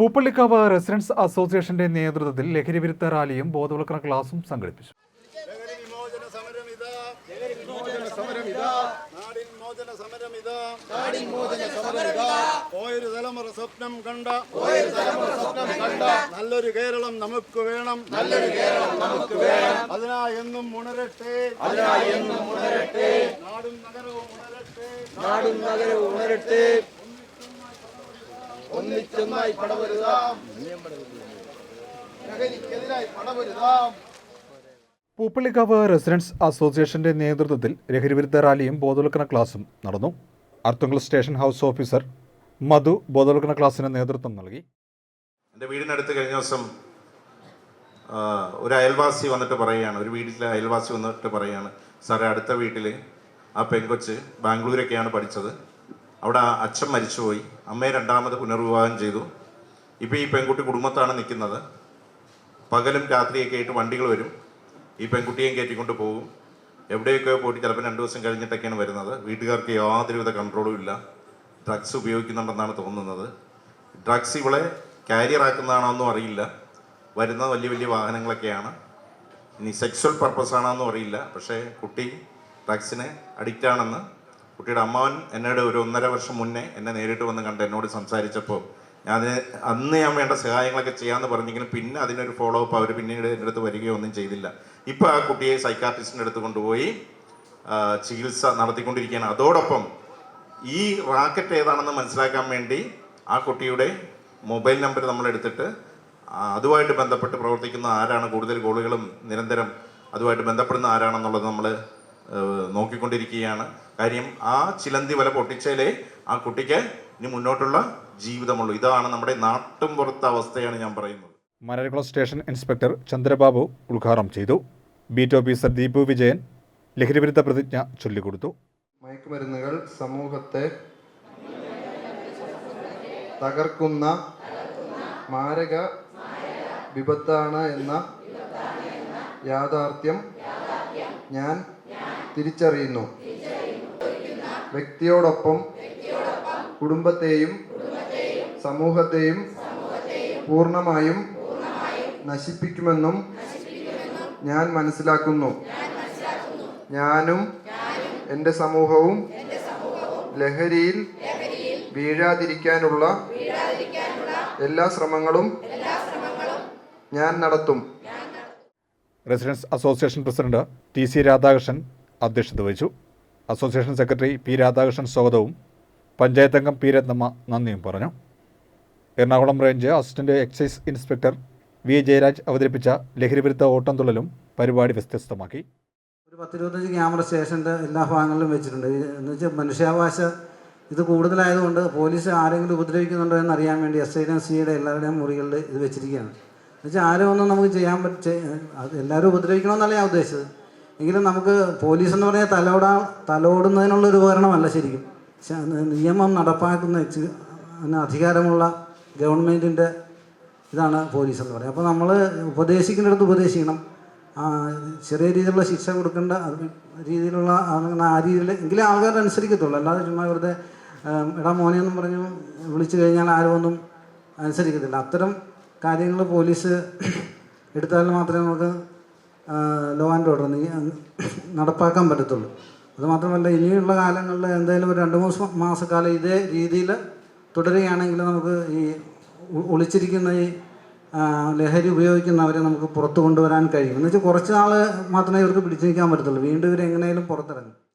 പൂപ്പള്ളിക്കാവ് residence അസോസിയേഷന്റെ നേതൃത്വത്തിൽ ലഹരി വിരുദ്ധ റാലിയും ബോധവൽക്കരണ ക്ലാസും സംഘടിപ്പിച്ചു. സ്വപ്നം കണ്ട. പോയൊരു തലമുറ സ്വപ്നം കണ്ട. നല്ലൊരു കേരളം നമുക്ക് വേണം. നല്ലൊരു കേരളം നമുക്ക് വേണം. അതിനായി എന്നും ഉണരട്ടെ. അതിനായി എന്നും ഉണരട്ടെ. നാടും നഗരവും ഉണരട്ടെ. നാടും നഗരവും ഉണരട്ടെ. ഒന്നിച്ചൊന്നായി പടവരുതാം. ലഹരിക്കെതിരായി പടവരുതാം. പൂപ്പള്ളിക്കാവ് റെസിഡൻസ് അസോസിയേഷന്റെ നേതൃത്വത്തിൽ ലഹരിവിരുദ്ധ റാലിയും ബോധവൽക്കരണ ക്ലാസും നടന്നു. Arthunkal station house officer Madhu ബോധവൽക്കരണ ക്ലാസിന് നേതൃത്വം നൽകി. എന്റെ വീടിനടുത്ത് കഴിഞ്ഞ ദിവസം ഒരു അയൽവാസി വന്നിട്ട് പറയുകയാണ്. ഒരു വീട്ടിലെ അയൽവാസി വന്നിട്ട് പറയുകയാണ്. സാറേ അടുത്ത വീട്ടിൽ ആ പെങ്കൊച്ച് ബാംഗ്ലൂരൊക്കെയാണ് പഠിച്ചത്. അവിടെ അച്ഛൻ മരിച്ചുപോയി. അമ്മയെ രണ്ടാമത് പുനർവിവാഹം ചെയ്തു. ഇപ്പോൾ ഈ പെൺകുട്ടി കുടുംബത്താണ് നിൽക്കുന്നത്. പകലും രാത്രിയൊക്കെ ആയിട്ട് വണ്ടികൾ വരും. ഈ പെൺകുട്ടിയെയും കയറ്റിക്കൊണ്ട് പോകും. എവിടെയൊക്കെ പോയിട്ട് ചിലപ്പോൾ രണ്ട് ദിവസം കഴിഞ്ഞിട്ടൊക്കെയാണ് വരുന്നത്. വീട്ടുകാർക്ക് യാതൊരുവിധ കൺട്രോളും ഇല്ല. ഡ്രഗ്സ് ഉപയോഗിക്കുന്നുണ്ടെന്നാണ് തോന്നുന്നത്. ഡ്രഗ്സ് ഇവളെ കാരിയർ ആക്കുന്നതാണോന്നും അറിയില്ല. വരുന്ന വലിയ വലിയ വാഹനങ്ങളൊക്കെയാണ്. ഇനി സെക്സ്വൽ പർപ്പസ് ആണോന്നും അറിയില്ല. പക്ഷേ കുട്ടി ഡ്രഗ്സിന് അഡിക്റ്റ് ആണെന്ന് കുട്ടിയുടെ അമ്മാവൻ എന്നോട് ഒരു ഒന്നര വർഷം മുന്നേ എന്നെ നേരിട്ട് വന്ന് കണ്ട് എന്നോട് സംസാരിച്ചപ്പോൾ ഞാൻ അന്ന് ഞാൻ വേണ്ട സഹായങ്ങളൊക്കെ ചെയ്യാമെന്ന് പറഞ്ഞെങ്കിലും പിന്നെ അതിനൊരു ഫോളോ അപ്പ് അവർ പിന്നീട് എന്റെ അടുത്ത് വരികയോ ഒന്നും ചെയ്തില്ല. ഇപ്പോൾ ആ കുട്ടിയെ സൈക്കാട്രിസ്റ്റിന്റെ അടുത്ത് കൊണ്ടുപോയി ചികിത്സ നടത്തിക്കൊണ്ടിരിക്കുകയാണ്. അതോടൊപ്പം ഈ റാക്കറ്റ് ഏതാണെന്ന് മനസ്സിലാക്കാൻ വേണ്ടി ആ കുട്ടിയുടെ മൊബൈൽ നമ്പർ നമ്മൾ എടുത്തിട്ട് അതുമായിട്ട് ബന്ധപ്പെട്ട് പ്രവർത്തിക്കുന്ന ആരാണ് കൂടുതൽ ഗോളുകളും നിരന്തരം അതുമായിട്ട് ബന്ധപ്പെടുന്ന ആരാണെന്നുള്ളത് നമ്മൾ നോക്കിക്കൊണ്ടിരിക്കുകയാണ്. കാര്യം ആ ചിലന്തി വല പൊട്ടിച്ചാലേ ആ കുട്ടിക്ക് ഇനി മുന്നോട്ടുള്ള ജീവിതമുള്ളൂ. ഇതാണ് നമ്മുടെ നാട്ടും പുറത്ത അവസ്ഥയാണ് ഞാൻ പറയുന്നത്. മലരകുളം സ്റ്റേഷൻ ഇൻസ്പെക്ടർ ചന്ദ്രബാബു ഉദ്ഘാടനം ചെയ്തു. ബീറ്റ് ഓഫീസർ ദീപു വിജയൻ ലഹരിവിരുദ്ധ പ്രതിജ്ഞ ചൊല്ലിക്കൊടുത്തു. മയക്കുമരുന്നുകൾ സമൂഹത്തെ തകർക്കുന്ന മാരക വിപത്താണ് എന്ന യാഥാർത്ഥ്യം ഞാൻ തിരിച്ചറിയുന്നു. വ്യക്തിയോടൊപ്പം കുടുംബത്തെയും സമൂഹത്തെയും പൂർണമായും നശിപ്പിക്കുമെന്നും ഞാൻ മനസ്സിലാക്കുന്നു. ഞാനും എന്റെ സമൂഹവും ലഹരിയിൽ വീഴാതിരിക്കാനുള്ള എല്ലാ ശ്രമങ്ങളും ഞാൻ നടത്തും. Residence association president T C Radhakrishnan അധ്യക്ഷത വഹിച്ചു. അസോസിയേഷൻ സെക്രട്ടറി പി രാധാകൃഷ്ണൻ സ്വാഗതവും. പഞ്ചായത്ത് അംഗം പി രത്നമ്മ നന്ദിയും പറഞ്ഞു. Ernakulam range assistant excise inspector V Jayaraj അവതരിപ്പിച്ച ലഹരിവിരുദ്ധ ഓട്ടംതുള്ളലും പരിപാടി വ്യത്യസ്തമാക്കി. ഒരു പത്തിരുപത്തഞ്ച് ക്യാമറ സ്റ്റേഷന്റെ എല്ലാ ഭാഗങ്ങളിലും വെച്ചിട്ടുണ്ട്. എന്ന് വെച്ചാൽ മനുഷ്യാവകാശ ഇത് കൂടുതലായതുകൊണ്ട് പോലീസ് ആരെങ്കിലും ഉപദ്രവിക്കുന്നുണ്ടോ എന്ന് അറിയാൻ വേണ്ടി എസ് ഐ സി യുടെ എല്ലാവരുടെയും മുറികളിൽ ഇത് വെച്ചിരിക്കുകയാണ്. എന്നുവെച്ചാൽ ആരും ഒന്നും നമുക്ക് ചെയ്യാൻ പറ്റ എല്ലാവരും ഉപദ്രവിക്കണമെന്നല്ല ഞാൻ ഉദ്ദേശിച്ചത്? എങ്കിലും നമുക്ക് പോലീസ് എന്ന് പറഞ്ഞാൽ തലോടാ തലോടുന്നതിനുള്ള ഒരു ഉപകരണമല്ല ശരിക്കും. നിയമം നടപ്പാക്കുന്ന അധികാരമുള്ള ഗവൺമെന്റിന്റെ ഇതാണ് പോലീസ് എന്ന് പറയുന്നത്. അപ്പോൾ നമ്മൾ ഉപദേശിക്കുന്നിടത്ത് ഉപദേശിക്കണം. ചെറിയ രീതിയിലുള്ള ശിക്ഷ കൊടുക്കേണ്ട രീതിയിലുള്ള ആ രീതിയിൽ എങ്കിലും ആൾക്കാരുടെ അനുസരിക്കത്തുള്ളൂ. അല്ലാതെ ചുമ്മാ വെറുതെ എടാ മോനെ എന്നും പറഞ്ഞു വിളിച്ചു കഴിഞ്ഞാൽ ആരും ഒന്നും അനുസരിക്കത്തില്ല. അത്തരം കാര്യങ്ങൾ പോലീസ് എടുത്താൽ മാത്രമേ നമുക്ക് ലോ ആൻഡ് ഓർഡർ നടപ്പാക്കാൻ പറ്റത്തുള്ളൂ. അതുമാത്രമല്ല ഇനിയുള്ള കാലങ്ങളിൽ എന്തായാലും ഒരു രണ്ട് മൂന്ന് മാസ- മാസക്കാലം ഇതേ രീതിയിൽ തുടരുകയാണെങ്കിൽ നമുക്ക് ഈ ഒളിച്ചിരിക്കുന്ന ഈ ലഹരി ഉപയോഗിക്കുന്നവരെ നമുക്ക് പുറത്തു കൊണ്ടുവരാൻ കഴിയും. എന്ന് വെച്ചാൽ കുറച്ച് നാൾ മാത്രമേ ഇവർക്ക് പിടിച്ചു നിൽക്കാൻ പറ്റത്തുള്ളൂ. വീണ്ടും ഇവരെങ്ങനെയും പുറത്തിറങ്ങും.